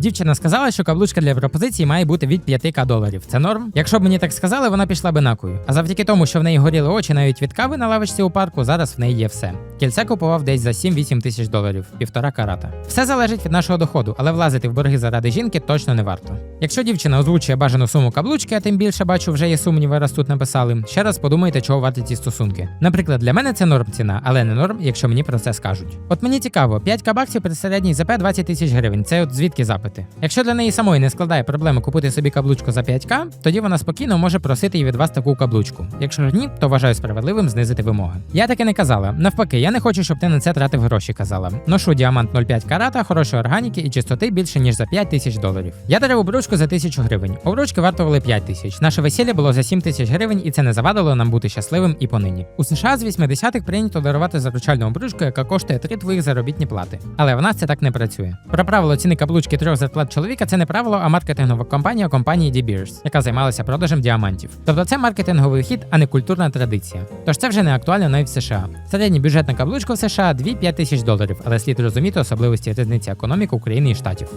Дівчина сказала, що каблучка для пропозиції має бути від 5к доларів. Це норм? Якщо б мені так сказали, вона пішла би накою. А завдяки тому, що в неї горіли очі навіть від кави на лавочці у парку, зараз в неї є все. Кільце купував десь за 7-8 тисяч доларів, півтора карата. Все залежить від нашого доходу, але влазити в борги заради жінки точно не варто. Якщо дівчина озвучує бажану суму каблучки, а тим більше бачу, вже є сумніви, раз тут написали. Ще раз подумайте, чого варті ці стосунки. Наприклад, для мене це норм ціна, але не норм, якщо мені про це скажуть. От мені цікаво, 5 баксів при середній ЗП 20 тисяч гривень. Це от звідки запити? Якщо для неї самої не складає проблеми купити собі каблучку за 5к, тоді вона спокійно може просити і від вас таку каблучку. Якщо ж ні, то вважаю справедливим знизити вимоги. Я таки не казала. Навпаки, я не хочу, щоб ти на це тратив гроші. Казала. Ношу діамант 0,5 карата, хорошої органіки і чистоти більше ніж за 5 тисяч доларів. Я дарив обручку за 1000 гривень. Обручки вартували 5 тисяч. Наше весілля було за 7 тисяч гривень, і це не завадило нам бути щасливим і понині. У США з 80-х прийнято дарувати заручальну обручку, яка коштує 3 твоїх заробітні плати. Але в нас це так не працює. Про правило ціни каблучки трьох зарплат чоловіка це не правило, а маркетингова компанія компанії De Beers, яка займалася продажем діамантів. Тобто це маркетинговий хід, а не культурна традиція. Тож це вже не актуально навіть в США. Середня бюджетна каблучка в США 2-5 тисяч доларів, але слід розуміти особливості різниці економік України і штатів.